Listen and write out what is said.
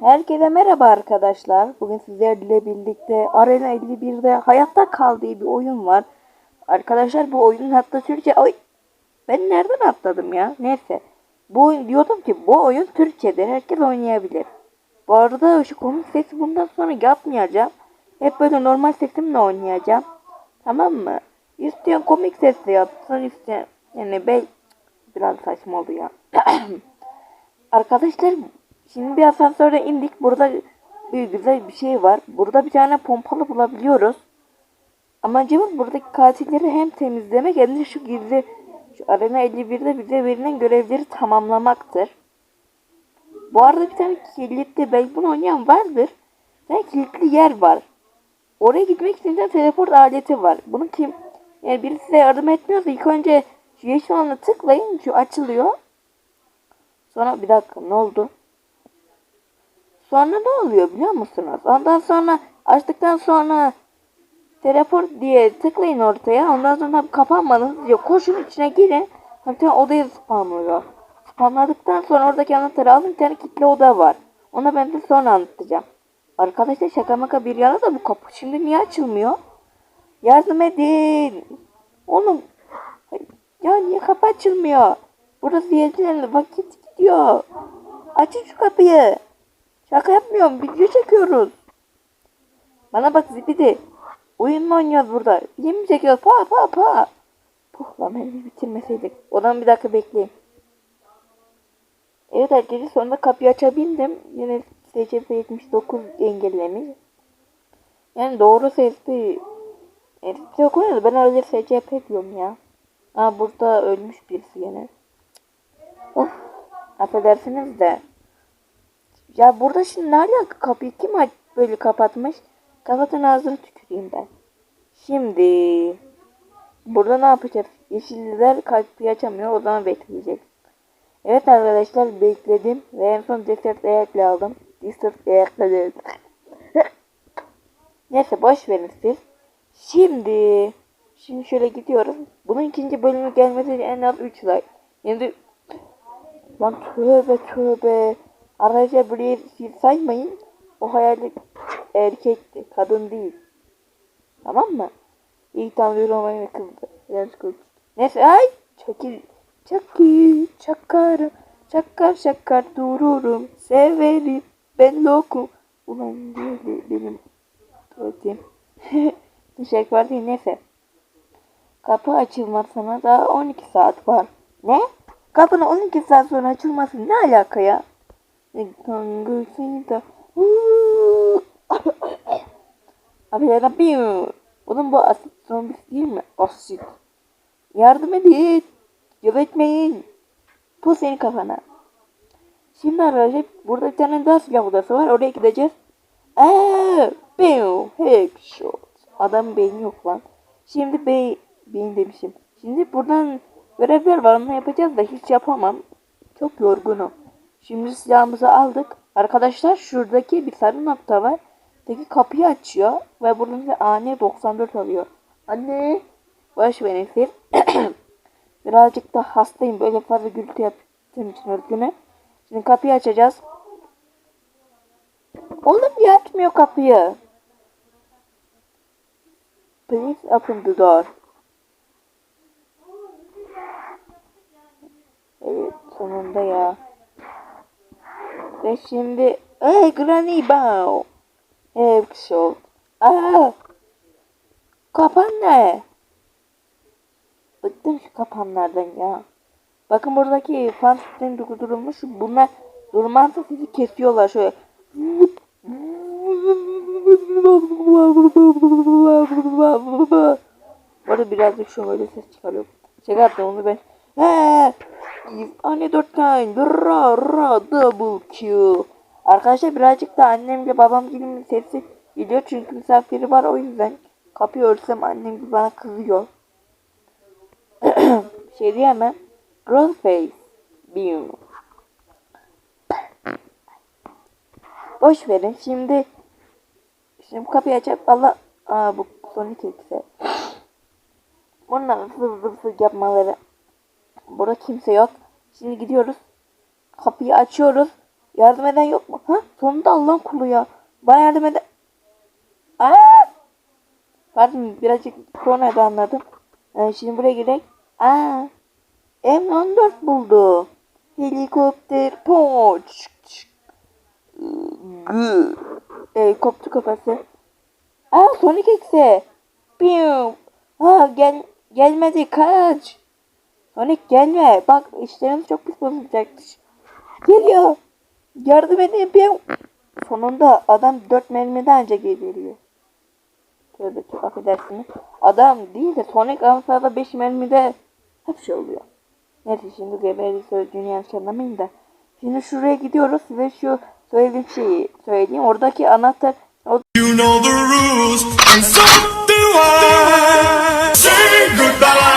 Herkese merhaba arkadaşlar. Bugün sizlerle birlikte Arena 51'de hayatta kal diye bir oyun var. Arkadaşlar bu oyunun hatta Türkçe... Ay, ben nereden atladım ya? Neyse. Bu oyun diyordum ki bu oyun Türkçedir. Herkes oynayabilir. Bu arada şu komik sesi bundan sonra yapmayacağım. Hep böyle normal sesimle oynayacağım. Tamam mı? İsteyen komik sesle yapsın isteyen... Yani ben... Biraz saçma oldu ya. Arkadaşlar şimdi bir asansörde indik. Burada bir güzel bir şey var. Burada bir tane pompalı bulabiliyoruz. Amacımız buradaki katilleri hem temizlemek hem de şu gizli şu arena 51'de bize verilen görevleri tamamlamaktır. Bu arada bir tane kilitli belki bunu oynayan vardır. Tane kilitli yer var. Oraya gitmek için de teleport aleti var. Bunu kim yani biri size yardım etmiyorsa ilk önce şu yeşil olanı tıklayın şu açılıyor. Sonra bir dakika ne oldu? Sonra ne oluyor biliyor musunuz? Ondan sonra açtıktan sonra teleport diye tıklayın ortaya. Ondan sonra kapanmanız diyor. Koşun içine girin. Tane odaya spamlıyor. Spamladıktan sonra oradaki anahtarı alın. Bir tane kilitli oda var. Ona ben de sonra anlatacağım. Arkadaşlar şaka maka bir yana da bu kapı şimdi niye açılmıyor? Yardım edin. Oğlum ya niye kapı açılmıyor? Burası yedilerle vakit gidiyor. Açın şu kapıyı. Şaka yapmıyorum. Video çekiyoruz. Bana bak zibidi. Oyun mu oynuyoruz burada? Film mi çekiyoruz? Pa pa pa. Puh lan beni bitirmeseydik. Odan bir dakika bekleyin. Evet arkadaşlar sonunda kapıyı açabildim. Yine SCP 79 engellemiş. Yani doğru sesli yok oynadı. Ben öyle SCP diyorum ya. Aa burada ölmüş birisi yine. Of. Affedersiniz de. Ya burada şimdi ne alaka kapıyı kim böyle kapatmış? Kapatın ağzını tüküreyim ben. Şimdi burada ne yapacağız? Yeşiller kapıyı açamıyor. O zaman bekleyecek. Evet arkadaşlar bekledim ve en son desert ayakla aldım. Desert ayakla. Neyse boş verin siz. Şimdi şimdi şöyle gidiyoruz. Bunun ikinci bölümü gelmesi en az 3 like. Şimdi lan tövbe tövbe. Arkadaşlar burayı siz saymayın. O hayali erkekti. Kadın değil. Tamam mı? İlk tanrı olmayı kızdı. Biraz kız. Neyse ay çekil. Çakil çakarım. Çakar çakar dururum. Severim. Ben lokum. Ulan değil benim tuvaletim. Şey var değil neyse. Kapı açılmasına daha 12 saat var. Ne? Kapının 12 saat sonra açılması ne alaka ya? Kangısıydı. Abi yarabbim. Oğlum bu asit zombisi değil mi? Asit. Yardım edin. Yok etmeyin. Bu senin kafana. Şimdi arkadaşlar burada bir tane daha silah odası var. Oraya gideceğiz. Eee, bam, headshot. Adam beyni yok lan. Şimdi bey, beyin demişim. Şimdi buradan görevler var. Onu yapacağız da hiç yapamam. Çok yorgunum. Şimdi silahımızı aldık. Arkadaşlar şuradaki bir sarı nokta var. Peki kapıyı açıyor ve buradan AN 94 alıyor. Anne, verin siz. Birazcık da hastayım. Böyle fazla gürültü yaptığım için örgünü. Şimdi kapıyı açacağız. Oğlum niye açmıyor kapıyı? Please open the door. Evet sonunda ya. Ve şimdi Hey Granny Bow. Headshot. Aa! Kapan ne? Bıktım şu kapanlardan ya. Bakın buradaki fan sistemi durdurulmuş. Bunlar durmazsa sizi kesiyorlar şöyle. Bu arada birazcık şöyle ses çıkarıyor. Şaka yaptım onu ben. Heee. Anne dört kind. Ra ra double Q. Arkadaşlar birazcık da annemle babam gibi sesi geliyor çünkü misafiri var o yüzden kapıyı örsem annem gibi bana kızıyor. şey diyemem. Girl face. Biu. Boş verin şimdi Şimdi bu kapıyı açıp Allah Aa bu Sonic X'e. Bunların hızlı hızlı yapmaları. Burada kimse yok. Şimdi gidiyoruz. Kapıyı açıyoruz. Yardım eden yok mu? Ha? Sonunda Allah'ın kulu ya. Bana yardım eden... Aa! Pardon birazcık sonra da anladım. Ee, şimdi buraya girek. Aa! M14 buldu. Helikopter poç. Gı. Ee, koptu kafası. Aa Sonic X'e. Piu. Aa gel gelmedi kaç. Sonic gelme. Bak işlerimiz çok pis bozulacaktır. Geliyor. Yardım edin piu. Sonunda adam 4 mermiden önce geliyor. Tövbe çok affedersiniz. Adam değil de Sonic Amsa'da 5 mermide hep şey oluyor. Neyse şimdi geberi söylediğini yanlış anlamayın da. Şimdi şuraya gidiyoruz. Size şu söylediğim şeyi söyleyeyim. Oradaki anahtar o You know the rules, and so do I. Say goodbye.